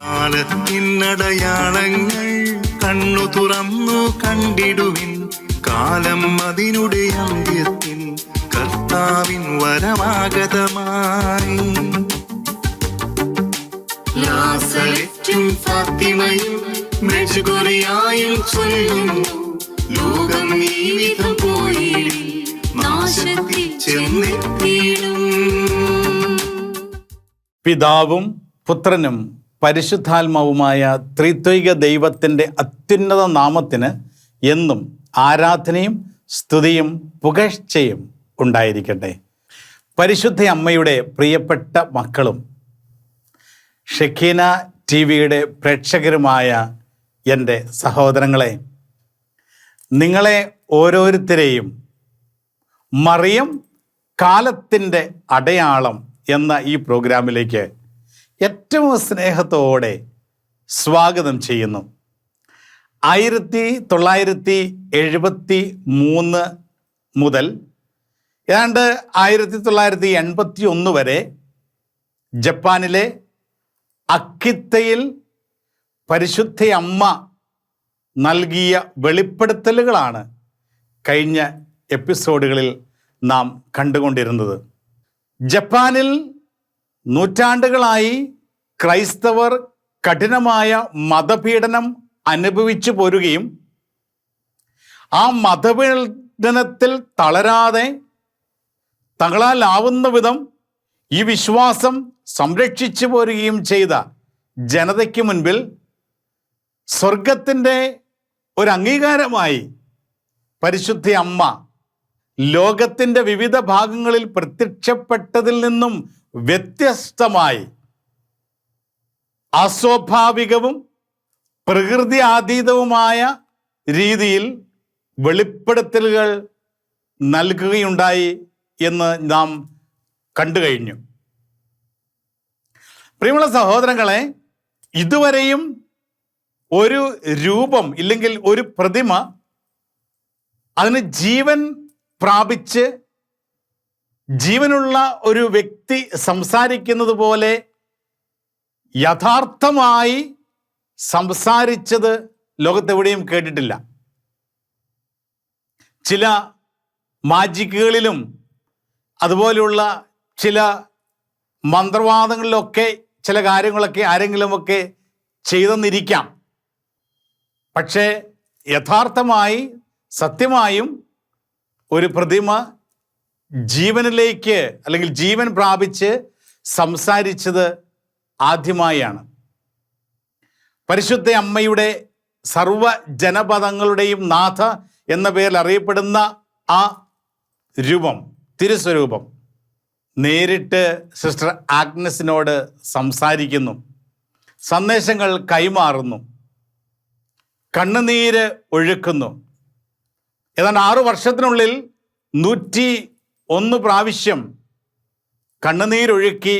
കാലത്തിനടയാളങ്ങൾ കണ്ണു തുറന്നു കണ്ടിടുവിൻ. കാലം അതിനുടെ അന്ത്യത്തിൽ കർത്താവിൻ വരമാഗതമായി ലാസലറ്റും ഫാത്തിമയും മെഴുകുറിയായും ചൊല്ലുന്നു. ലോകം ഈ വിധം പോയി നാശത്തിൽ ചെന്നെത്തിയിടും. പിതാവും പുത്രനും പരിശുദ്ധാത്മാവുമായ ത്രിത്വിക ദൈവത്തിന്റെ അത്യുന്നത നാമത്തിന് എന്നും ആരാധനയും സ്തുതിയും പുകഴ്ചയും ഉണ്ടായിരിക്കട്ടെ. പരിശുദ്ധ അമ്മയുടെ പ്രിയപ്പെട്ട മക്കളും ഷെഖീന ടി വിയുടെ പ്രേക്ഷകരുമായ എന്റെ സഹോദരങ്ങളെ നിങ്ങളെ ഓരോരുത്തരെയും മറിയം കാലത്തിന്റെ അടയാളം എന്ന ഈ പ്രോഗ്രാമിലേക്ക് ഏറ്റവും സ്നേഹത്തോടെ സ്വാഗതം ചെയ്യുന്നു. ആയിരത്തി തൊള്ളായിരത്തി എഴുപത്തി മൂന്ന് മുതൽ ഏതാണ്ട് ആയിരത്തി തൊള്ളായിരത്തി എൺപത്തി ഒന്ന് വരെ ജപ്പാനിലെ അക്കിത്തയിൽ പരിശുദ്ധ അമ്മ നൽകിയ വെളിപ്പെടുത്തലുകളാണ് കഴിഞ്ഞ എപ്പിസോഡുകളിൽ നാം കണ്ടുകൊണ്ടിരുന്നത്. ജപ്പാനിൽ നൂറ്റാണ്ടുകളായി ക്രൈസ്തവർ കഠിനമായ മതപീഡനം അനുഭവിച്ചു പോരുകയും ആ മതപീഡനത്തിൽ തളരാതെ തങ്ങളാലാവുന്ന വിധം ഈ വിശ്വാസം സംരക്ഷിച്ചു പോരുകയും ചെയ്ത ജനതയ്ക്ക് മുൻപിൽ സ്വർഗത്തിന്റെ ഒരു അംഗീകാരമായി പരിശുദ്ധ അമ്മ ലോകത്തിന്റെ വിവിധ ഭാഗങ്ങളിൽ പ്രത്യക്ഷപ്പെട്ടതിൽ നിന്നും വ്യത്യസ്തമായി അസ്വാഭാവികവും പ്രകൃതി അതീതവുമായ രീതിയിൽ വെളിപ്പെടുത്തലുകൾ നൽകുകയുണ്ടായി എന്ന് നാം കണ്ടു കഴിഞ്ഞു. പ്രിയമുള്ള സഹോദരങ്ങളെ ഇതുവരെയും ഒരു രൂപം ഇല്ലെങ്കിൽ ഒരു പ്രതിമ അതിന് ജീവൻ പ്രാപിച്ച് ജീവനുള്ള ഒരു വ്യക്തി സംസാരിക്കുന്നത് പോലെ യഥാർത്ഥമായി സംസാരിച്ചത് ലോകത്തെവിടെയും കേട്ടിട്ടില്ല. ചില മാജിക്കുകളിലും അതുപോലെയുള്ള ചില മന്ത്രവാദങ്ങളിലൊക്കെ ചില കാര്യങ്ങളൊക്കെ ആരെങ്കിലുമൊക്കെ ചെയ്തെന്നിരിക്കാം. പക്ഷേ യഥാർത്ഥമായി സത്യമായും ഒരു പ്രതിമ ജീവനിലേക്ക് അല്ലെങ്കിൽ ജീവൻ പ്രാപിച്ച് സംസാരിച്ചത് ആദ്യമായാണ്. പരിശുദ്ധ അമ്മയുടെ സർവ ജനപദങ്ങളുടെയും നാഥ എന്ന പേരിൽ അറിയപ്പെടുന്ന ആ രൂപം തിരുസ്വരൂപം നേരിട്ട് സിസ്റ്റർ ആഗ്നസിനോട് സംസാരിക്കുന്നു. സന്ദേശങ്ങൾ കൈമാറുന്നു. കണ്ണുനീര് ഒഴുക്കുന്നു. ഏതാണ്ട് ആറു വർഷത്തിനുള്ളിൽ നൂറ്റി ഒന്ന് പ്രാവശ്യം കണ്ണുനീരൊഴുക്കി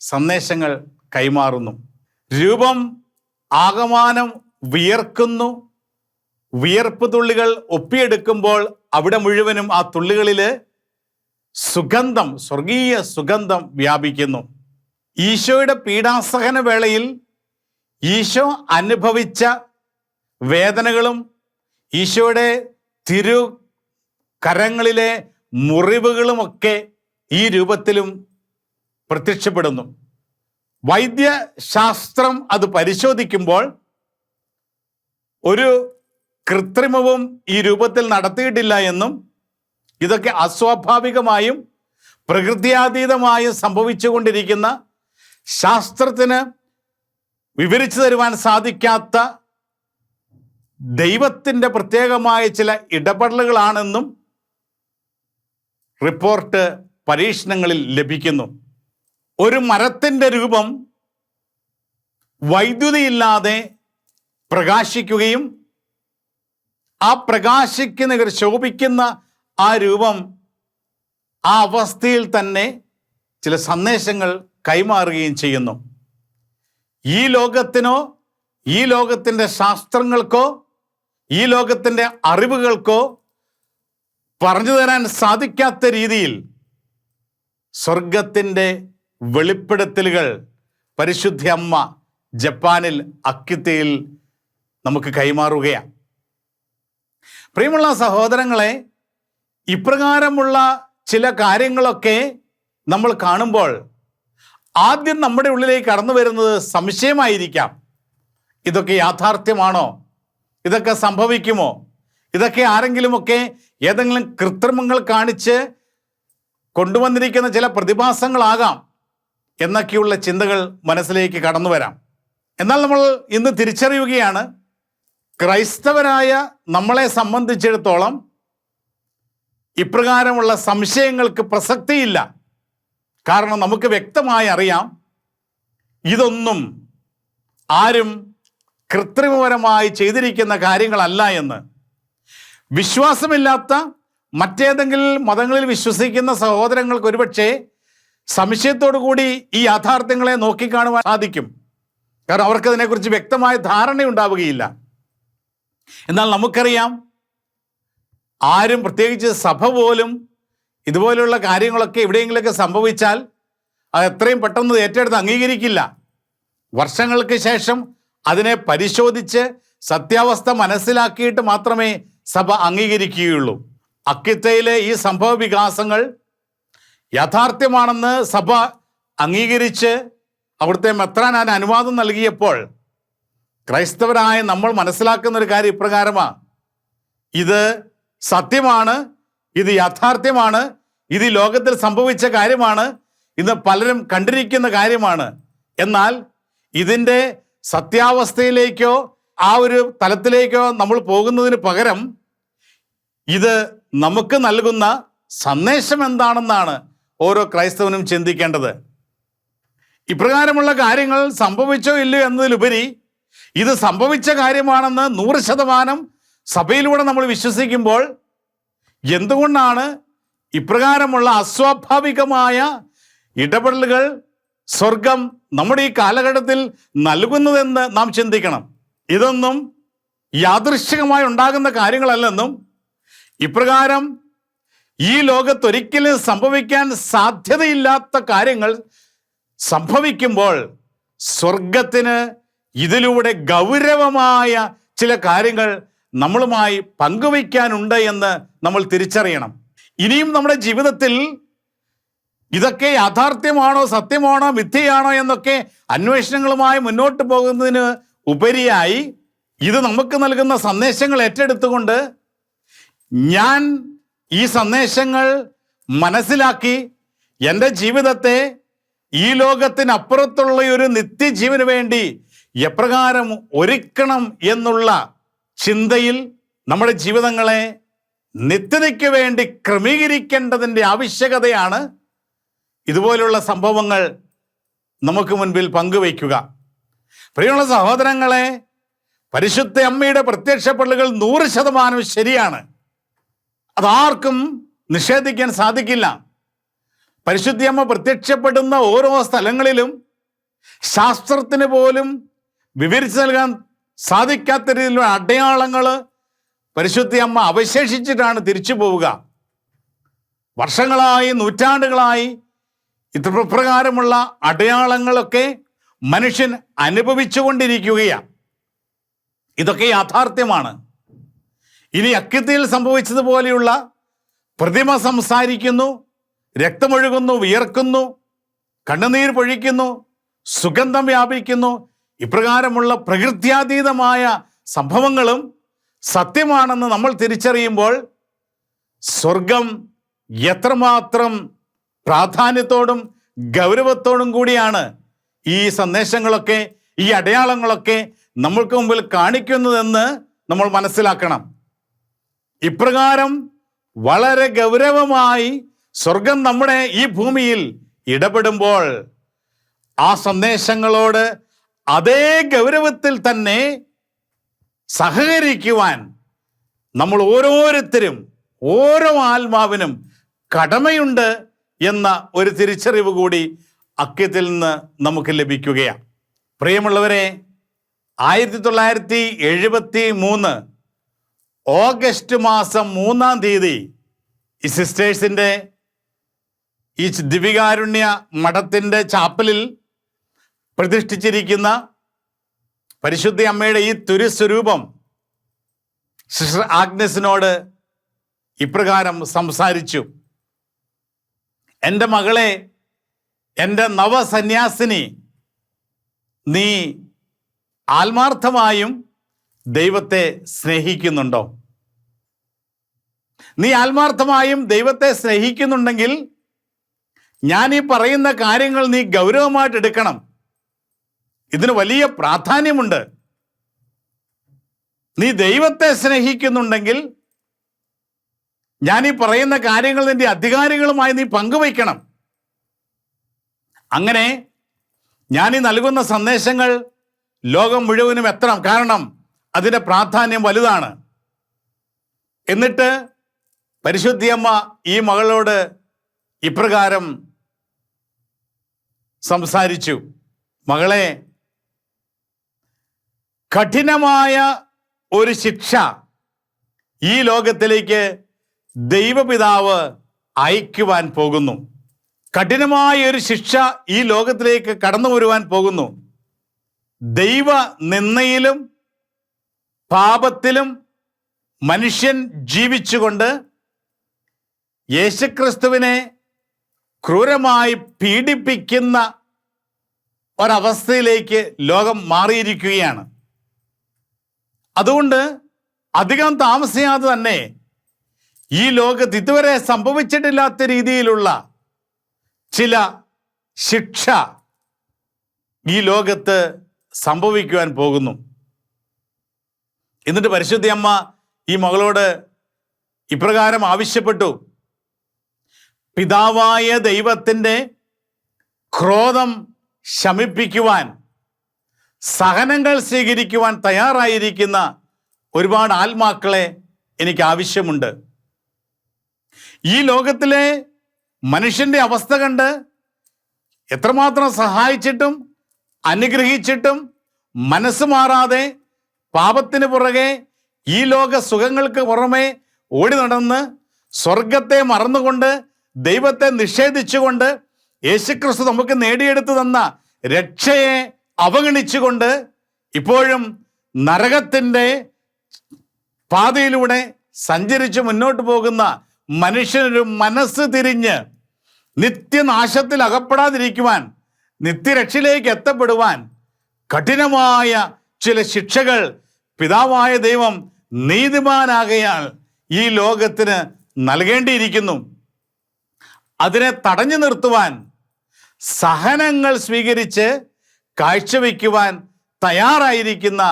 സന്ദേശങ്ങൾ കൈമാറുന്നു. രൂപം ആകമാനം വിയർക്കുന്നു. വിയർപ്പ് തുള്ളികൾ ഒപ്പിയെടുക്കുമ്പോൾ അവിടെ മുഴുവനും ആ തുള്ളികളിൽ സുഗന്ധം സ്വർഗീയ സുഗന്ധം വ്യാപിക്കുന്നു. ഈശോയുടെ പീഡാസഹന വേളയിൽ ഈശോ അനുഭവിച്ച വേദനകളും ഈശോയുടെ തിരു കരങ്ങളിലെ മുറിവുകളുമൊക്കെ ഈ രൂപത്തിലും പ്രത്യക്ഷപ്പെടുന്നു. വൈദ്യശാസ്ത്രം അത് പരിശോധിക്കുമ്പോൾ ഒരു കൃത്രിമവും ഈ രൂപത്തിൽ നടത്തിയിട്ടില്ല എന്നും ഇതൊക്കെ അസ്വാഭാവികമായും പ്രകൃതിയാതീതമായും സംഭവിച്ചുകൊണ്ടിരിക്കുന്ന ശാസ്ത്രത്തിന് വിവരിച്ചു തരുവാൻ സാധിക്കാത്ത ദൈവത്തിന്റെ പ്രത്യേകമായ ചില ഇടപെടലുകളാണെന്നും റിപ്പോർട്ട് പരീക്ഷണങ്ങളിൽ ലഭിക്കുന്നു. ഒരു മരത്തിന്റെ രൂപം വൈദ്യുതിയില്ലാതെ പ്രകാശിക്കുകയും ആ പ്രകാശിക്കുന്ന ശോഭിക്കുന്ന ആ രൂപം ആ അവസ്ഥയിൽ തന്നെ ചില സന്ദേശങ്ങൾ കൈമാറുകയും ചെയ്യുന്നു. ഈ ലോകത്തിനോ ഈ ലോകത്തിന്റെ ശാസ്ത്രങ്ങൾക്കോ ഈ ലോകത്തിന്റെ അറിവുകൾക്കോ പറഞ്ഞു തരാൻ സാധിക്കാത്ത രീതിയിൽ സ്വർഗത്തിന്റെ വെളിപ്പെടുത്തലുകൾ പരിശുദ്ധ അമ്മ ജപ്പാനിൽ അക്കിത്തയിൽ നമുക്ക് കൈമാറുകയാണ്. പ്രിയമുള്ള സഹോദരങ്ങളെ ഇപ്രകാരമുള്ള ചില കാര്യങ്ങളൊക്കെ നമ്മൾ കാണുമ്പോൾ ആദ്യം നമ്മുടെ ഉള്ളിലേക്ക് കടന്നു വരുന്നത് സംശയമായിരിക്കാം. ഇതൊക്കെ യാഥാർത്ഥ്യമാണോ? ഇതൊക്കെ സംഭവിക്കുമോ? ഇതൊക്കെ ആരെങ്കിലുമൊക്കെ ഏതെങ്കിലും കൃത്രിമങ്ങൾ കാണിച്ച് കൊണ്ടുവന്നിരിക്കുന്ന ചില പ്രതിഭാസങ്ങളാകാം എന്നൊക്കെയുള്ള ചിന്തകൾ മനസ്സിലേക്ക് കടന്നു വരാം. എന്നാൽ നമ്മൾ ഇന്ന് തിരിച്ചറിയുകയാണ് ക്രൈസ്തവരായ നമ്മളെ സംബന്ധിച്ചിടത്തോളം ഇപ്രകാരമുള്ള സംശയങ്ങൾക്ക് പ്രസക്തിയില്ല. കാരണം നമുക്ക് വ്യക്തമായി അറിയാം ഇതൊന്നും ആരും കൃത്രിമപരമായി ചെയ്തിരിക്കുന്ന കാര്യങ്ങളല്ല എന്ന്. വിശ്വാസമില്ലാത്ത മറ്റേതെങ്കിലും മതങ്ങളിൽ വിശ്വസിക്കുന്ന സഹോദരങ്ങൾക്ക് ഒരുപക്ഷെ സംശയത്തോടു കൂടി ഈ യാഥാർത്ഥ്യങ്ങളെ നോക്കിക്കാണുവാൻ സാധിക്കും. കാരണം അവർക്ക് അതിനെക്കുറിച്ച് വ്യക്തമായ ധാരണ ഉണ്ടാവുകയില്ല എന്നാൽ നമുക്കറിയാം ആരും പ്രത്യേകിച്ച് സഭ പോലും ഇതുപോലെയുള്ള കാര്യങ്ങളൊക്കെ എവിടെയെങ്കിലുമൊക്കെ സംഭവിച്ചാൽ അത് എത്രയും പെട്ടെന്ന് ഏറ്റെടുത്ത് അംഗീകരിക്കില്ല. വർഷങ്ങൾക്ക് ശേഷം അതിനെ പരിശോധിച്ച് സത്യാവസ്ഥ മനസ്സിലാക്കിയിട്ട് മാത്രമേ സഭ അംഗീകരിക്കുകയുള്ളൂ. അക്കിത്തയിലെ ഈ സംഭവ വികാസങ്ങൾ യാഥാർത്ഥ്യമാണെന്ന് സഭ അംഗീകരിച്ച് അവിടുത്തെ അതിന് അനുവാദം നൽകിയപ്പോൾ ക്രൈസ്തവരായ നമ്മൾ മനസ്സിലാക്കുന്ന ഒരു കാര്യം ഇപ്രകാരമാണ് ഇത് സത്യമാണ് ഇത് യാഥാർത്ഥ്യമാണ് ഇത് ലോകത്തിൽ സംഭവിച്ച കാര്യമാണ് ഇന്ന് പലരും കണ്ടിരിക്കുന്ന കാര്യമാണ്. എന്നാൽ ഇതിന്റെ സത്യാവസ്ഥയിലേക്കോ ആ ഒരു തലത്തിലേക്ക് നമ്മൾ പോകുന്നതിന് പകരം ഇത് നമുക്ക് നൽകുന്ന സന്ദേശം എന്താണെന്നാണ് ഓരോ ക്രൈസ്തവനും ചിന്തിക്കേണ്ടത്. ഇപ്രകാരമുള്ള കാര്യങ്ങൾ സംഭവിച്ചോ ഇല്ലയോ എന്നതിലുപരി ഇത് സംഭവിച്ച കാര്യമാണെന്ന് നൂറ് ശതമാനം സഭയിലൂടെ നമ്മൾ വിശ്വസിക്കുമ്പോൾ എന്തുകൊണ്ടാണ് ഇപ്രകാരമുള്ള അസ്വാഭാവികമായ ഇടപെടലുകൾ സ്വർഗം നമ്മുടെ ഈ കാലഘട്ടത്തിൽ നൽകുന്നതെന്ന് നാം ചിന്തിക്കണം. ഇതൊന്നും യാദൃശ്ചികമായി ഉണ്ടാകുന്ന കാര്യങ്ങളല്ലെന്നും ഇപ്രകാരം ഈ ലോകത്തൊരിക്കലും സംഭവിക്കാൻ സാധ്യതയില്ലാത്ത കാര്യങ്ങൾ സംഭവിക്കുമ്പോൾ സ്വർഗത്തിന് ഇതിലൂടെ ഗൗരവമായ ചില കാര്യങ്ങൾ നമ്മളുമായി പങ്കുവയ്ക്കാനുണ്ട് എന്ന് നമ്മൾ തിരിച്ചറിയണം. ഇനിയും നമ്മുടെ ജീവിതത്തിൽ ഇതൊക്കെ യാഥാർത്ഥ്യമാണോ സത്യമാണോ മിഥ്യയാണോ എന്നൊക്കെ അന്വേഷണങ്ങളുമായി മുന്നോട്ട് പോകുന്നതിന് ഉപരിയായി ഇത് നമുക്ക് നൽകുന്ന സന്ദേശങ്ങൾ ഏറ്റെടുത്തുകൊണ്ട് ഞാൻ ഈ സന്ദേശങ്ങൾ മനസ്സിലാക്കി എന്റെ ജീവിതത്തെ ഈ ലോകത്തിനപ്പുറത്തുള്ള ഒരു നിത്യജീവന് വേണ്ടി എപ്രകാരം ഒരുക്കണം എന്നുള്ള ചിന്തയിൽ നമ്മുടെ ജീവിതങ്ങളെ നിത്യതയ്ക്ക് വേണ്ടി ക്രമീകരിക്കേണ്ടതിന്റെ ആവശ്യകതയാണ് ഇതുപോലുള്ള സംഭവങ്ങൾ നമുക്ക് മുൻപിൽ പങ്കുവയ്ക്കുക. പ്രിയമുള്ള സഹോദരങ്ങളെ പരിശുദ്ധ അമ്മയുടെ പ്രത്യക്ഷപ്പെടലുകൾ നൂറ് ശതമാനം ശരിയാണ്. അതാർക്കും നിഷേധിക്കാൻ സാധിക്കില്ല. പരിശുദ്ധിയമ്മ പ്രത്യക്ഷപ്പെടുന്ന ഓരോ സ്ഥലങ്ങളിലും ശാസ്ത്രത്തിന് പോലും വിവരിച്ചു നൽകാൻ സാധിക്കാത്ത രീതിയിലുള്ള അടയാളങ്ങൾ പരിശുദ്ധിയമ്മ അവശേഷിച്ചിട്ടാണ് തിരിച്ചു പോവുക. വർഷങ്ങളായി നൂറ്റാണ്ടുകളായി ഇത്രപ്രകാരമുള്ള അടയാളങ്ങളൊക്കെ മനുഷ്യൻ അനുഭവിച്ചുകൊണ്ടിരിക്കുകയാണ്. ഇതൊക്കെ യാഥാർത്ഥ്യമാണ്. ഇനി അക്കിത്തിയിൽ സംഭവിച്ചതുപോലെയുള്ള പ്രതിമ സംസാരിക്കുന്നു രക്തമൊഴുകുന്നു വിയർക്കുന്നു കണ്ണുനീർ പൊഴിക്കുന്നു സുഗന്ധം വ്യാപിക്കുന്നു ഇപ്രകാരമുള്ള പ്രകൃത്യാതീതമായ സംഭവങ്ങളും സത്യമാണെന്ന് നമ്മൾ തിരിച്ചറിയുമ്പോൾ സ്വർഗം എത്രമാത്രം പ്രാധാന്യത്തോടും ഗൗരവത്തോടും കൂടിയാണ്. ഈ സന്ദേശങ്ങളൊക്കെ ഈ അടയാളങ്ങളൊക്കെ നമ്മൾക്ക് മുമ്പിൽ കാണിക്കുന്നതെന്ന് നമ്മൾ മനസ്സിലാക്കണം. ഇപ്രകാരം വളരെ ഗൗരവമായി സ്വർഗം നമ്മുടെ ഈ ഭൂമിയിൽ ഇടപെടുമ്പോൾ ആ സന്ദേശങ്ങളോട് അതേ ഗൗരവത്തിൽ തന്നെ സഹകരിക്കുവാൻ നമ്മൾ ഓരോരുത്തരും ഓരോ ആത്മാവിനും കടമയുണ്ട് എന്ന ഒരു തിരിച്ചറിവ് കൂടി അക്യത്തിൽ നിന്ന് നമുക്ക് ലഭിക്കുകയാണ്. പ്രിയമുള്ളവരെ ആയിരത്തി തൊള്ളായിരത്തി എഴുപത്തി മൂന്ന് ഓഗസ്റ്റ് മാസം മൂന്നാം തീയതി ഈ സിസ്റ്റേഴ്സിന്റെ ഈ ദിവികാരുണ്യ മഠത്തിന്റെ ചാപ്പലിൽ പ്രതിഷ്ഠിച്ചിരിക്കുന്ന പരിശുദ്ധ അമ്മയുടെ ഈ തുരുസ്വരൂപം സിസ്റ്റർ ആഗ്നസിനോട് ഇപ്രകാരം സംസാരിച്ചു. എന്റെ മകളെ എന്റെ നവസന്യാസിനി നീ ആത്മാർത്ഥമായും ദൈവത്തെ സ്നേഹിക്കുന്നുണ്ടോ? നീ ആത്മാർത്ഥമായും ദൈവത്തെ സ്നേഹിക്കുന്നുണ്ടെങ്കിൽ ഞാൻ ഈ പറയുന്ന കാര്യങ്ങൾ നീ ഗൗരവമായിട്ട് എടുക്കണം. ഇതിന് വലിയ പ്രാധാന്യമുണ്ട്. നീ ദൈവത്തെ സ്നേഹിക്കുന്നുണ്ടെങ്കിൽ ഞാൻ ഈ പറയുന്ന കാര്യങ്ങൾ നിന്റെ അധികാരികളുമായി നീ പങ്കുവയ്ക്കണം. അങ്ങനെ ഞാൻ ഈ നൽകുന്ന സന്ദേശങ്ങൾ ലോകം മുഴുവനും എത്തണം. കാരണം അതിന്റെ പ്രാധാന്യം വലുതാണ്. എന്നിട്ട് പരിശുദ്ധിയമ്മ ഈ മകളോട് ഇപ്രകാരം സംസാരിച്ചു. മകളെ കഠിനമായ ഒരു ശിക്ഷ ഈ ലോകത്തിലേക്ക് ദൈവപിതാവ് അയക്കുവാൻ പോകുന്നു. കഠിനമായ ഒരു ശിക്ഷ ഈ ലോകത്തിലേക്ക് കടന്നു വരുവാൻ പോകുന്നു. ദൈവ നിന്നയിലും പാപത്തിലും മനുഷ്യൻ ജീവിച്ചുകൊണ്ട് യേശുക്രിസ്തുവിനെ ക്രൂരമായി പീഡിപ്പിക്കുന്ന ഒരവസ്ഥയിലേക്ക് ലോകം മാറിയിരിക്കുകയാണ്. അതുകൊണ്ട് അധികം താമസിയാതെ തന്നെ ഈ ലോകത്ത് ഇതുവരെ സംഭവിച്ചിട്ടില്ലാത്ത രീതിയിലുള്ള ചില ശിക്ഷ ഈ ലോകത്ത് സംഭവിക്കുവാൻ പോകുന്നു. എന്നിട്ട് പരിശുദ്ധി അമ്മ ഈ മകളോട് ഇപ്രകാരം ആവശ്യപ്പെട്ടു. പിതാവായ ദൈവത്തിന്റെ ക്രോധം ശമിപ്പിക്കുവാൻ സഹനങ്ങൾ സ്വീകരിക്കുവാൻ തയ്യാറായിരിക്കുന്ന ഒരുപാട് ആത്മാക്കളെ എനിക്ക് ആവശ്യമുണ്ട്. ഈ ലോകത്തിലെ മനുഷ്യന്റെ അവസ്ഥ കണ്ട് എത്രമാത്രം സഹായിച്ചിട്ടും അനുഗ്രഹിച്ചിട്ടും മനസ്സ് മാറാതെ പാപത്തിന് പുറകെ ഈ ലോക സുഖങ്ങൾക്ക് പുറമെ ഓടി നടന്ന് സ്വർഗത്തെ മറന്നുകൊണ്ട് ദൈവത്തെ നിഷേധിച്ചുകൊണ്ട് യേശുക്രിസ്തു നമുക്ക് നേടിയെടുത്തു തന്ന രക്ഷയെ അവഗണിച്ചുകൊണ്ട് ഇപ്പോഴും നരകത്തിന്റെ പാതയിലൂടെ സഞ്ചരിച്ച് മുന്നോട്ട് പോകുന്ന മനുഷ്യനൊരു മനസ്സ് തിരിഞ്ഞ് നിത്യനാശത്തിൽ അകപ്പെടാതിരിക്കുവാൻ നിത്യരക്ഷയിലേക്ക് എത്തപ്പെടുവാൻ കഠിനമായ ചില ശിക്ഷകൾ പിതാവായ ദൈവം നീതിമാനാകയാൽ ഈ ലോകത്തിന് നൽകേണ്ടിയിരിക്കുന്നു. അതിനെ തടഞ്ഞു നിർത്തുവാൻ സഹനങ്ങൾ സ്വീകരിച്ച് കാഴ്ചവെക്കുവാൻ തയ്യാറായിരിക്കുന്ന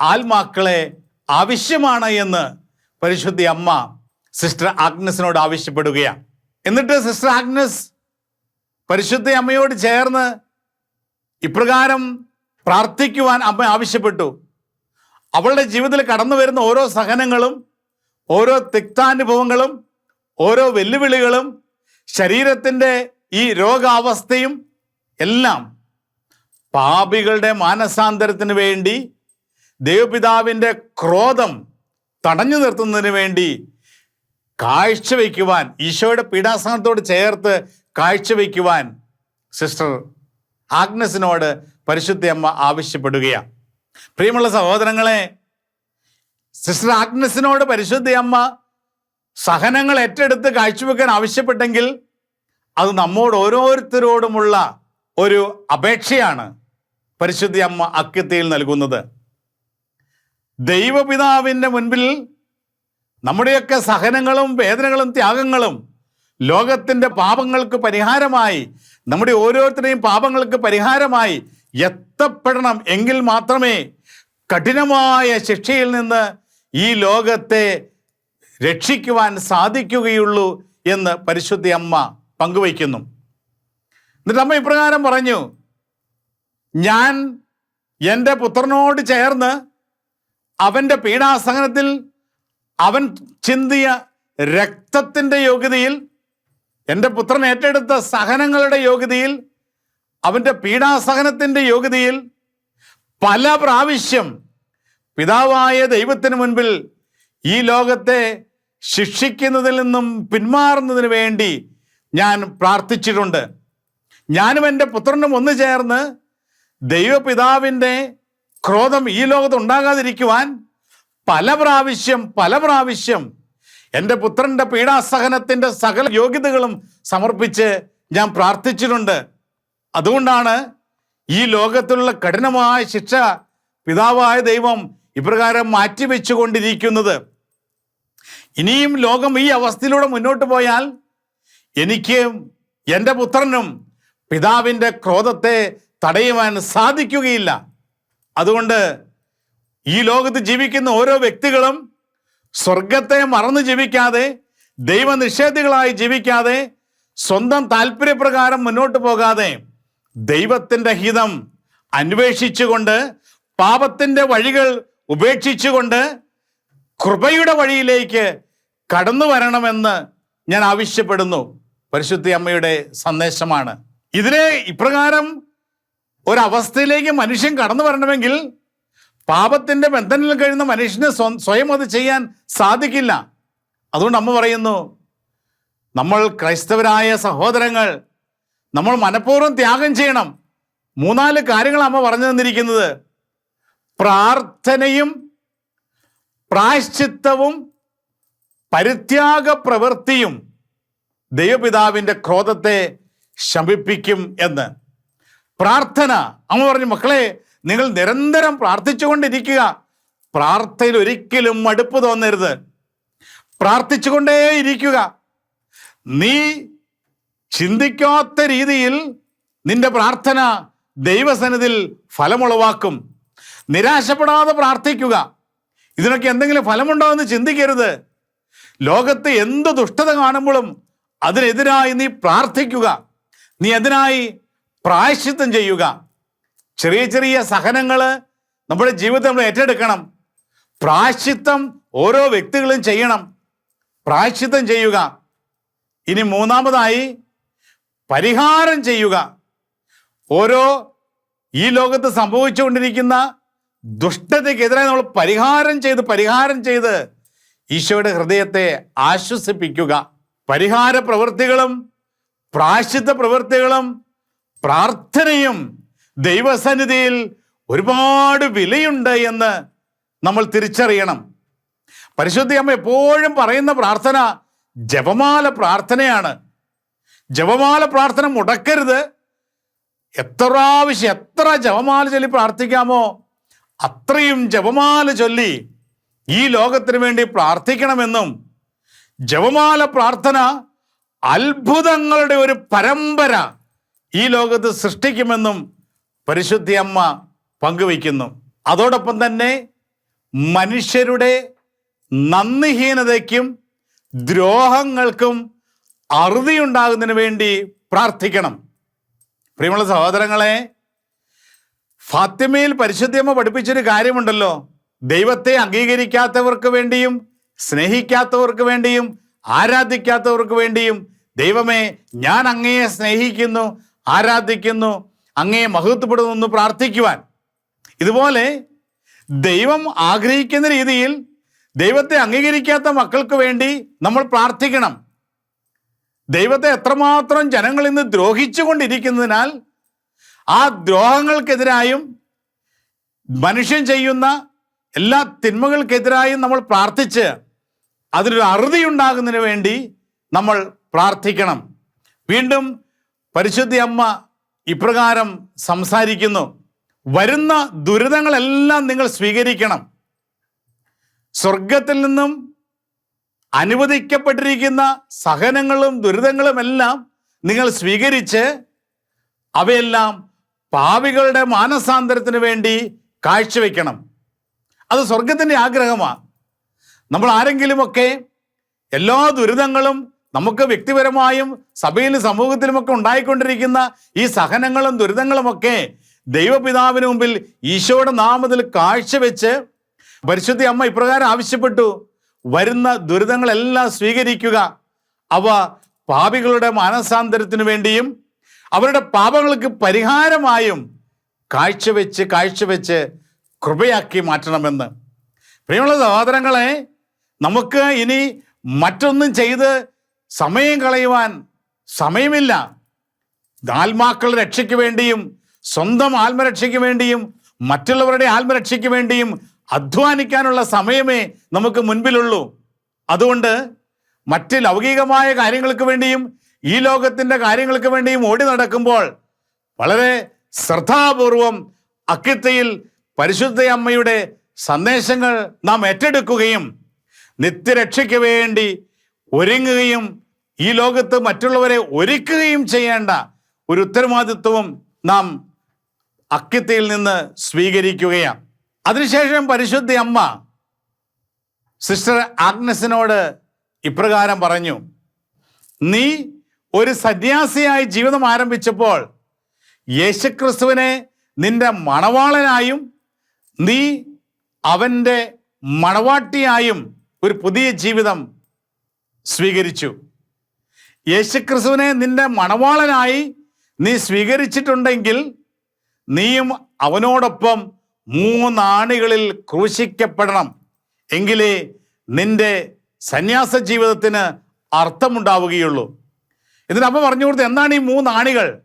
ആത്മാക്കളെ ആവശ്യമാണ് എന്ന് പരിശുദ്ധി അമ്മ സിസ്റ്റർ ആഗ്നസിനോട് ആവശ്യപ്പെടുകയാണ്. എന്നിട്ട് സിസ്റ്റർ ആഗ്നസ് പരിശുദ്ധ അമ്മയോട് ചേർന്ന് ഇപ്രകാരം പ്രാർത്ഥിക്കുവാൻ അമ്മ ആവശ്യപ്പെട്ടു. അവളുടെ ജീവിതത്തിൽ കടന്നു വരുന്ന ഓരോ സഹനങ്ങളും ഓരോ തിക്താനുഭവങ്ങളും ഓരോ വെല്ലുവിളികളും ശരീരത്തിന്റെ ഈ രോഗാവസ്ഥയും എല്ലാം പാപികളുടെ മാനസാന്തരത്തിന് വേണ്ടി ദൈവപിതാവിന്റെ ക്രോധം തടഞ്ഞു നിർത്തുന്നതിന് വേണ്ടി കാഴ്ചവെക്കുവാൻ ഈശോയുടെ പീഡാസനത്തോട് ചേർത്ത് കാഴ്ചവെക്കുവാൻ സിസ്റ്റർ ആഗ്നസിനോട് പരിശുദ്ധ അമ്മ ആവശ്യപ്പെടുകയാണ്. പ്രിയമുള്ള സഹോദരങ്ങളെ സിസ്റ്റർ ആഗ്നസിനോട് പരിശുദ്ധ അമ്മ സഹനങ്ങൾ ഏറ്റെടുത്ത് കാഴ്ചവെക്കാൻ ആവശ്യപ്പെട്ടെങ്കിൽ അത് നമ്മോട് ഓരോരുത്തരോടുമുള്ള ഒരു അപേക്ഷയാണ് പരിശുദ്ധ അമ്മ അക്കിത്തിയിൽ നൽകുന്നത്. ദൈവപിതാവിന്റെ മുൻപിൽ നമ്മുടെയൊക്കെ സഹനങ്ങളും വേദനകളും ത്യാഗങ്ങളും ലോകത്തിന്റെ പാപങ്ങൾക്ക് പരിഹാരമായി നമ്മുടെ ഓരോരുത്തരുടെയും പാപങ്ങൾക്ക് പരിഹാരമായി എത്തപ്പെടണം എങ്കിൽ മാത്രമേ കഠിനമായ ശിക്ഷയിൽ നിന്ന് ഈ ലോകത്തെ രക്ഷിക്കുവാൻ സാധിക്കുകയുള്ളൂ എന്ന് പരിശുദ്ധി അമ്മ പങ്കുവയ്ക്കുന്നു. എന്നിട്ട് അമ്മ ഇപ്രകാരം പറഞ്ഞു ഞാൻ എന്റെ പുത്രനോട് ചേർന്ന് അവന്റെ പീഡാസഹനത്തിൽ അവൻ ചിന്തിയ രക്തത്തിന്റെ യോഗ്യതയിൽ എന്റെ പുത്രൻ ഏറ്റെടുത്ത സഹനങ്ങളുടെ യോഗ്യതയിൽ അവന്റെ പീഡാസഹനത്തിന്റെ യോഗ്യതയിൽ പല പ്രാവശ്യം പിതാവായ ദൈവത്തിന് മുൻപിൽ ഈ ലോകത്തെ ശിക്ഷിക്കുന്നതിൽ നിന്നും പിന്മാറുന്നതിന് വേണ്ടി ഞാൻ പ്രാർത്ഥിച്ചിട്ടുണ്ട്. ഞാനും എന്റെ പുത്രനും ഒന്നു ചേർന്ന് ദൈവപിതാവിന്റെ ക്രോധം ഈ ലോകത്ത് ഉണ്ടാകാതിരിക്കുവാൻ പല പ്രാവശ്യം പല പ്രാവശ്യം എന്റെ പുത്രന്റെ പീഡാസഹനത്തിന്റെ സകല യോഗ്യതകളും സമർപ്പിച്ച് ഞാൻ പ്രാർത്ഥിച്ചിട്ടുണ്ട്. അതുകൊണ്ടാണ് ഈ ലോകത്തിലുള്ള കഠിനമായ ശിക്ഷ പിതാവായ ദൈവം ഇപ്രകാരം മാറ്റിവെച്ചുകൊണ്ടിരിക്കുന്നത്. ഇനിയും ലോകം ഈ അവസ്ഥയിലൂടെ മുന്നോട്ട് പോയാൽ എനിക്ക് എന്റെ പുത്രനും പിതാവിന്റെ ക്രോധത്തെ തടയുവാൻ സാധിക്കുകയില്ല. അതുകൊണ്ട് ഈ ലോകത്ത് ജീവിക്കുന്ന ഓരോ വ്യക്തികളും സ്വർഗത്തെ മറന്ന് ജീവിക്കാതെ ദൈവനിഷേധികളായി ജീവിക്കാതെ സ്വന്തം താല്പര്യപ്രകാരം മുന്നോട്ട് പോകാതെ ദൈവത്തിന്റെ ഹിതം അന്വേഷിച്ചുകൊണ്ട് പാപത്തിന്റെ വഴികൾ ഉപേക്ഷിച്ചുകൊണ്ട് കൃപയുടെ വഴിയിലേക്ക് കടന്നു വരണമെന്ന് ഞാൻ ആവശ്യപ്പെടുന്നു. പരിശുദ്ധി അമ്മയുടെ സന്ദേശമാണ്. ഇതിനെ ഇപ്രകാരം ഒരവസ്ഥയിലേക്ക് മനുഷ്യൻ കടന്നു വരണമെങ്കിൽ പാപത്തിന്റെ ബന്ധനിൽ കഴിയുന്ന മനുഷ്യന് സ്വ- സ്വയം അത് ചെയ്യാൻ സാധിക്കില്ല. അതുകൊണ്ട് അമ്മ പറയുന്നു നമ്മൾ ക്രൈസ്തവരായ സഹോദരങ്ങൾ നമ്മൾ മനഃപൂർവം ത്യാഗം ചെയ്യണം. മൂന്നാൽ കാര്യങ്ങൾ അമ്മ പറഞ്ഞു തന്നിരിക്കുന്നത്. പ്രാർത്ഥനയും പ്രായശ്ചിത്തവും പരിത്യാഗ പ്രവൃത്തിയും ദൈവപിതാവിന്റെ ക്രോധത്തെ ശമിപ്പിക്കും എന്ന്. പ്രാർത്ഥന അമ്മ പറഞ്ഞു മക്കളെ നിങ്ങൾ നിരന്തരം പ്രാർത്ഥിച്ചുകൊണ്ടിരിക്കുക. പ്രാർത്ഥയിൽ ഒരിക്കലും മടുപ്പ് തോന്നരുത്. പ്രാർത്ഥിച്ചുകൊണ്ടേയിരിക്കുക. നീ ചിന്തിക്കാത്ത രീതിയിൽ നിന്റെ പ്രാർത്ഥന ദൈവസന്നിധിയിൽ ഫലമുളവാക്കും. നിരാശപ്പെടാതെ പ്രാർത്ഥിക്കുക. ഇതിനൊക്കെ എന്തെങ്കിലും ഫലമുണ്ടോ എന്ന് ചിന്തിക്കരുത്. ലോകത്ത് എന്ത് ദുഷ്ടത കാണുമ്പോഴും അതിനെതിരായി നീ പ്രാർത്ഥിക്കുക. നീ അതിനായി പ്രായശ്ചിത്തം ചെയ്യുക. ചെറിയ ചെറിയ സഹനങ്ങൾ നമ്മുടെ ജീവിതത്തിൽ നമ്മൾ ഏറ്റെടുക്കണം. പ്രായശ്ചിത്തം ഓരോ വ്യക്തികളും ചെയ്യണം. പ്രായശ്ചിത്തം ചെയ്യുക. ഇനി മൂന്നാമതായി പരിഹാരം ചെയ്യുക. ഓരോ ഈ ലോകത്ത് സംഭവിച്ചുകൊണ്ടിരിക്കുന്ന ദുഷ്ടതയ്ക്കെതിരെ നമ്മൾ പരിഹാരം ചെയ്ത് പരിഹാരം ചെയ്ത് ഈശോയുടെ ഹൃദയത്തെ ആശ്വസിപ്പിക്കുക. പരിഹാര പ്രവൃത്തികളും പ്രായശ്ചിത്ത പ്രവൃത്തികളും പ്രാർത്ഥനയും ദൈവസന്നിധിയിൽ ഒരുപാട് വിലയുണ്ട് എന്ന് നമ്മൾ തിരിച്ചറിയണം. പരിശുദ്ധി അമ്മ എപ്പോഴും പറയുന്ന പ്രാർത്ഥന ജപമാല പ്രാർത്ഥനയാണ്. ജപമാല പ്രാർത്ഥന മുടക്കരുത്. എത്ര പ്രാവശ്യം എത്ര ജപമാല ചൊല്ലി പ്രാർത്ഥിക്കാമോ അത്രയും ജപമാല ചൊല്ലി ഈ ലോകത്തിന് വേണ്ടി പ്രാർത്ഥിക്കണമെന്നും ജപമാല പ്രാർത്ഥന അത്ഭുതങ്ങളുടെ ഒരു പരമ്പര ഈ ലോകത്ത് സൃഷ്ടിക്കുമെന്നും പരിശുദ്ധി അമ്മ പങ്കുവയ്ക്കുന്നു. അതോടൊപ്പം തന്നെ മനുഷ്യരുടെ നന്ദിഹീനതയ്ക്കും ദ്രോഹങ്ങൾക്കും അറുതിയുണ്ടാകുന്നതിന് വേണ്ടി പ്രാർത്ഥിക്കണം. പ്രിയമുള്ള സഹോദരങ്ങളെ ഫാത്തിമയിൽ പരിശുദ്ധിയമ്മ പഠിപ്പിച്ചൊരു കാര്യമുണ്ടല്ലോ. ദൈവത്തെ അംഗീകരിക്കാത്തവർക്ക് വേണ്ടിയും സ്നേഹിക്കാത്തവർക്ക് വേണ്ടിയും ആരാധിക്കാത്തവർക്ക് വേണ്ടിയും ദൈവമേ ഞാൻ അങ്ങയെ സ്നേഹിക്കുന്നു ആരാധിക്കുന്നു അങ്ങയെ മഹത്വപ്പെടുന്നു പ്രാർത്ഥിക്കുവാൻ. ഇതുപോലെ ദൈവം ആഗ്രഹിക്കുന്ന രീതിയിൽ ദൈവത്തെ അംഗീകരിക്കാത്ത മക്കൾക്ക് വേണ്ടി നമ്മൾ പ്രാർത്ഥിക്കണം. ദൈവത്തെ എത്രമാത്രം ജനങ്ങൾ ഇന്ന് ദ്രോഹിച്ചുകൊണ്ടിരിക്കുന്നതിനാൽ ആ ദ്രോഹങ്ങൾക്കെതിരായും മനുഷ്യൻ ചെയ്യുന്ന എല്ലാ തിന്മകൾക്കെതിരായും നമ്മൾ പ്രാർത്ഥിച്ച് അതിലൊരു അറുതി ഉണ്ടാകുന്നതിന് വേണ്ടി നമ്മൾ പ്രാർത്ഥിക്കണം. വീണ്ടും പരിശുദ്ധി അമ്മ ഇപ്രകാരം സംസാരിക്കുന്നു. വരുന്ന ദുരിതങ്ങളെല്ലാം നിങ്ങൾ സ്വീകരിക്കണം. സ്വർഗത്തിൽ നിന്നും അനുവദിക്കപ്പെട്ടിരിക്കുന്ന സഹനങ്ങളും ദുരിതങ്ങളും എല്ലാം നിങ്ങൾ സ്വീകരിച്ച് അവയെല്ലാം പാവികളുടെ മാനസാന്തരത്തിന് വേണ്ടി കാഴ്ചവെക്കണം. അത് സ്വർഗത്തിന്റെ ആഗ്രഹമാണ്. നമ്മൾ ആരെങ്കിലുമൊക്കെ എല്ലാ ദുരിതങ്ങളും നമുക്ക് വ്യക്തിപരമായും സഭയിലും സമൂഹത്തിലുമൊക്കെ ഉണ്ടായിക്കൊണ്ടിരിക്കുന്ന ഈ സഹനങ്ങളും ദുരിതങ്ങളുമൊക്കെ ദൈവപിതാവിന് മുമ്പിൽ ഈശോയുടെ നാമത്തിൽ കാഴ്ചവെച്ച് പരിശുദ്ധി അമ്മ ഇപ്രകാരം ആവശ്യപ്പെട്ടു. വരുന്ന ദുരിതങ്ങളെല്ലാം സ്വീകരിക്കുക. അവ പാപികളുടെ മാനസാന്തരത്തിനു വേണ്ടിയും അവരുടെ പാപങ്ങൾക്ക് പരിഹാരമായും കാഴ്ചവെച്ച് കാഴ്ചവെച്ച് കൃപയാക്കി മാറ്റണമെന്ന്. പ്രിയമുള്ള സഹോദരങ്ങളെ നമുക്ക് ഇനി മറ്റൊന്നും ചെയ്ത് സമയം കളയുവാൻ സമയമില്ല. ആത്മാക്കളുടെ രക്ഷയ്ക്ക് വേണ്ടിയും സ്വന്തം ആത്മരക്ഷയ്ക്ക് വേണ്ടിയും മറ്റുള്ളവരുടെ ആത്മരക്ഷയ്ക്ക് വേണ്ടിയും അധ്വാനിക്കാനുള്ള സമയമേ നമുക്ക് മുൻപിലുള്ളൂ. അതുകൊണ്ട് മറ്റ് ലൗകികമായ കാര്യങ്ങൾക്ക് വേണ്ടിയും ഈ ലോകത്തിന്റെ കാര്യങ്ങൾക്ക് വേണ്ടിയും ഓടി നടക്കുമ്പോൾ വളരെ ശ്രദ്ധാപൂർവം അക്കിത്തയിൽ പരിശുദ്ധ അമ്മയുടെ സന്ദേശങ്ങൾ നാം ഏറ്റെടുക്കുകയും നിത്യരക്ഷയ്ക്ക് വേണ്ടി ഒരുങ്ങുകയും ഈ ലോകത്ത് മറ്റുള്ളവരെ ഒരുക്കുകയും ചെയ്യേണ്ട ഒരു ഉത്തരവാദിത്വവും നാം അക്കിത്തയിൽ നിന്ന് സ്വീകരിക്കുകയാണ്. അതിനുശേഷം പരിശുദ്ധ അമ്മ സിസ്റ്റർ ആഗ്നസിനോട് ഇപ്രകാരം പറഞ്ഞു നീ ഒരു സന്യാസിയായി ജീവിതം ആരംഭിച്ചപ്പോൾ യേശുക്രിസ്തുവിനെ നിന്റെ മണവാളനായും നീ അവന്റെ മണവാട്ടിയായും ഒരു പുതിയ ജീവിതം സ്വീകരിച്ചു. യേശുക്രിസ്തുവിനെ നിന്റെ മണവാളനായി നീ സ്വീകരിച്ചിട്ടുണ്ടെങ്കിൽ നീയും അവനോടൊപ്പം മൂന്നാണികളിൽ ക്രൂശിക്കപ്പെടണം. എങ്കിലേ നിന്റെ സന്യാസ ജീവിതത്തിന് അർത്ഥമുണ്ടാവുകയുള്ളൂ. ഇതിനപ്പം പറഞ്ഞു കൊടുത്ത് എന്താണ് ഈ മൂന്നാണികൾ?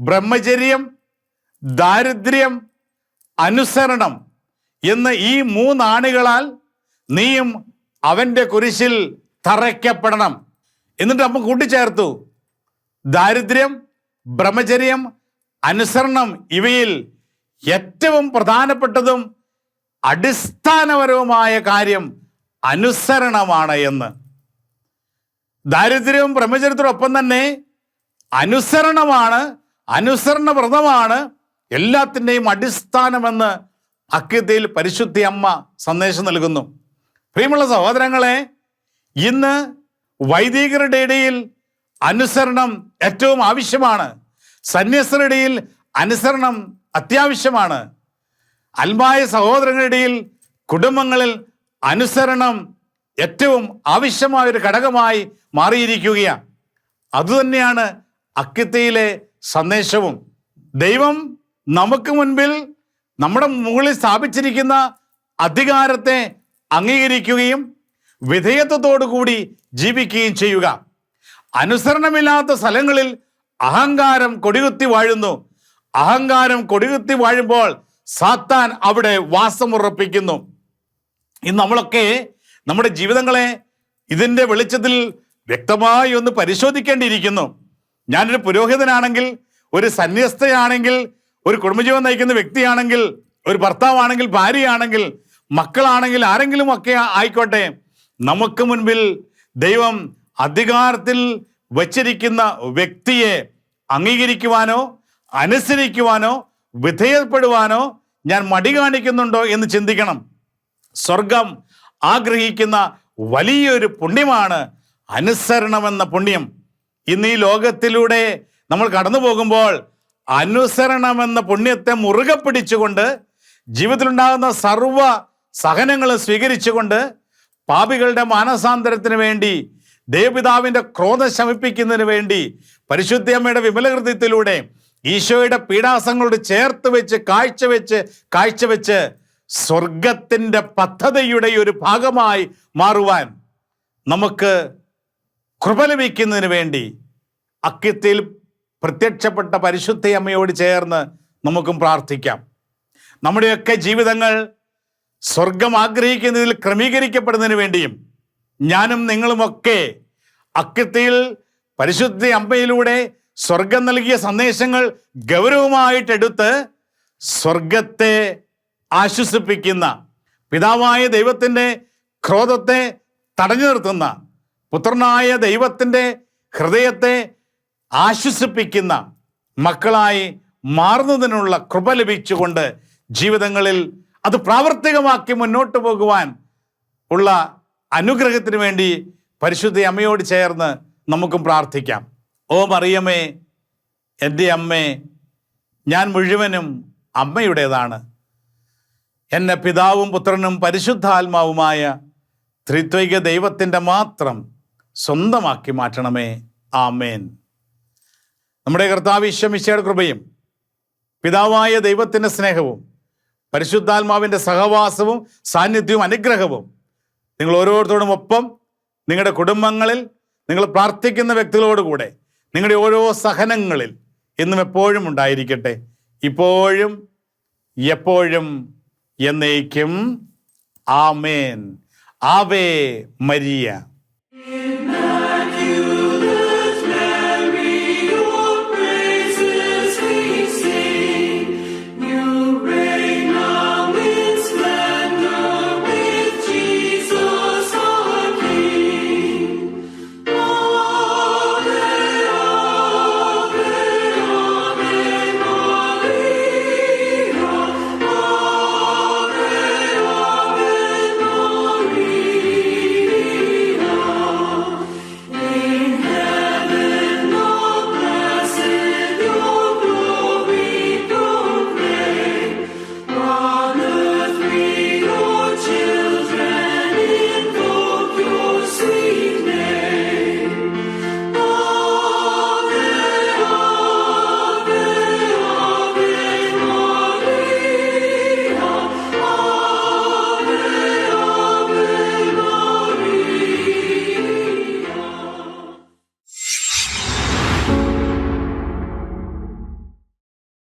ബ്രഹ്മചര്യം ദാരിദ്ര്യം അനുസരണം എന്ന ഈ മൂന്നാണികളാൽ നീയും അവന്റെ കുരിശിൽ തറയ്ക്കപ്പെടണം. എന്നിട്ട് അപ്പം കൂട്ടിച്ചേർത്തു. ദാരിദ്ര്യം ബ്രഹ്മചര്യം അനുസരണം ഇവയിൽ ഏറ്റവും പ്രധാനപ്പെട്ടതും അടിസ്ഥാനപരവുമായ കാര്യം അനുസരണമാണ് എന്ന്. ദാരിദ്ര്യവും ബ്രഹ്മചര്യത്തോടൊപ്പം തന്നെ അനുസരണമാണ് അനുസരണവ്രതമാണ് എല്ലാത്തിന്റെയും അടിസ്ഥാനമെന്ന് അക്യതയിൽ പരിശുദ്ധി അമ്മ സന്ദേശം നൽകുന്നു. പ്രിയമുള്ള സഹോദരങ്ങളെ ഇന്ന് വൈദികരുടെ ഇടയിൽ അനുസരണം ഏറ്റവും ആവശ്യമാണ്. സന്യസ്തരുടെ ഇടയിൽ അനുസരണം അത്യാവശ്യമാണ്. അൽമായ സഹോദരങ്ങളുടെ ഇടയിൽ കുടുംബങ്ങളിൽ അനുസരണം ഏറ്റവും ആവശ്യമായ ഒരു ഘടകമായി മാറിയിരിക്കുകയാണ്. അതുതന്നെയാണ് അക്കിത്തയിലെ സന്ദേശവും. ദൈവം നമുക്ക് മുൻപിൽ നമ്മുടെ മുകളിൽ സ്ഥാപിച്ചിരിക്കുന്ന അധികാരത്തെ അംഗീകരിക്കുകയും വിധേയത്വത്തോടു കൂടി ജീവിക്കുകയും ചെയ്യുക. അനുസരണമില്ലാത്ത സ്ഥലങ്ങളിൽ അഹങ്കാരം കൊടികുത്തി വാഴുന്നു. അഹങ്കാരം കൊടികുത്തി വാഴുമ്പോൾ സാത്താൻ അവിടെ വാസമുറപ്പിക്കുന്നു. ഇന്ന് നമ്മളൊക്കെ നമ്മുടെ ജീവിതങ്ങളെ ഇതിന്റെ വെളിച്ചത്തിൽ വ്യക്തമായി ഒന്ന് പരിശോധിക്കേണ്ടിയിരിക്കുന്നു. ഞാനൊരു പുരോഹിതനാണെങ്കിൽ ഒരു സന്യസ്തയാണെങ്കിൽ ഒരു കുടുംബജീവൻ നയിക്കുന്ന വ്യക്തിയാണെങ്കിൽ ഒരു ഭർത്താവാണെങ്കിൽ ഭാര്യയാണെങ്കിൽ മക്കളാണെങ്കിൽ ആരെങ്കിലും ഒക്കെ ആയിക്കോട്ടെ നമുക്ക് മുൻപിൽ ദൈവം അധികാരത്തിൽ വച്ചിരിക്കുന്ന വ്യക്തിയെ അംഗീകരിക്കുവാനോ അനുസരിക്കുവാനോ വിധേയപ്പെടുവാനോ ഞാൻ മടി കാണിക്കുന്നുണ്ടോ എന്ന് ചിന്തിക്കണം. സ്വർഗം ആഗ്രഹിക്കുന്ന വലിയൊരു പുണ്യമാണ് അനുസരണമെന്ന പുണ്യം. ഇന്ന് ഈ ലോകത്തിലൂടെ നമ്മൾ കടന്നു പോകുമ്പോൾ അനുസരണമെന്ന പുണ്യത്തെ മുറുകെ പിടിച്ചുകൊണ്ട് ജീവിതത്തിലുണ്ടാകുന്ന സർവ സഹനങ്ങളും സ്വീകരിച്ചുകൊണ്ട് പാപികളുടെ മാനസാന്തരത്തിന് വേണ്ടി ദേവപിതാവിന്റെ ക്രോധം ശമിപ്പിക്കുന്നതിന് വേണ്ടി പരിശുദ്ധിയമ്മയുടെ വിമലഹൃദയത്തിലൂടെ ഈശോയുടെ പീഡാസങ്ങളോട് ചേർത്ത് വെച്ച് കാഴ്ചവെച്ച് കാഴ്ചവെച്ച് സ്വർഗത്തിന്റെ പദ്ധതിയുടെ ഒരു ഭാഗമായി മാറുവാൻ നമുക്ക് കൃപ ലഭിക്കുന്നതിന് വേണ്ടി അക്യത്തിൽ പ്രത്യക്ഷപ്പെട്ട പരിശുദ്ധ അമ്മയോട് ചേർന്ന് നമുക്കും പ്രാർത്ഥിക്കാം. നമ്മുടെയൊക്കെ ജീവിതങ്ങൾ സ്വർഗം ആഗ്രഹിക്കുന്നതിൽ ക്രമീകരിക്കപ്പെടുന്നതിന് വേണ്ടിയും ഞാനും നിങ്ങളുമൊക്കെ അക്യത്തിൽ പരിശുദ്ധ അമ്മയിലൂടെ സ്വർഗം നൽകിയ സന്ദേശങ്ങൾ ഗൗരവമായിട്ടെടുത്ത് സ്വർഗത്തെ ആശ്വസിപ്പിക്കുന്ന പിതാവായ ദൈവത്തിന്റെ ക്രോധത്തെ തടഞ്ഞു നിർത്തുന്ന പുത്രനായ ദൈവത്തിന്റെ ഹൃദയത്തെ ആശ്വസിപ്പിക്കുന്ന മക്കളായി മാറുന്നതിനുള്ള കൃപ ലഭിച്ചുകൊണ്ട് ജീവിതങ്ങളിൽ അത് പ്രാവർത്തികമാക്കി മുന്നോട്ട് പോകുവാൻ ഉള്ള അനുഗ്രഹത്തിന് വേണ്ടി പരിശുദ്ധ അമ്മയോട് ചേർന്ന് നമുക്കും പ്രാർത്ഥിക്കാം. ഓ മറിയമ്മേ എന്റെ അമ്മേ ഞാൻ മുഴുവനും അമ്മയുടേതാണ്. എന്നെ പിതാവും പുത്രനും പരിശുദ്ധാത്മാവുമായ ത്രിത്വിക ദൈവത്തിന്റെ മാത്രം സ്വന്തമാക്കി മാറ്റണമേ. ആമേൻ. നമ്മുടെ കർത്താവ് ഈശ്വമിശയുടെ കൃപയും പിതാവായ ദൈവത്തിന്റെ സ്നേഹവും പരിശുദ്ധാത്മാവിന്റെ സഹവാസവും സാന്നിധ്യവും അനുഗ്രഹവും. നിങ്ങൾ ഓരോരുത്തരോടും ഒപ്പം നിങ്ങളുടെ കുടുംബങ്ങളിൽ നിങ്ങൾ പ്രാർത്ഥിക്കുന്ന വ്യക്തികളോടുകൂടെ നിങ്ങളുടെ ഓരോ സഹനങ്ങളിൽ എന്നും എപ്പോഴും ഉണ്ടായിരിക്കട്ടെ. ഇപ്പോഴും എപ്പോഴും എന്നേക്കും. ആമേൻ. ആവേ മരിയ.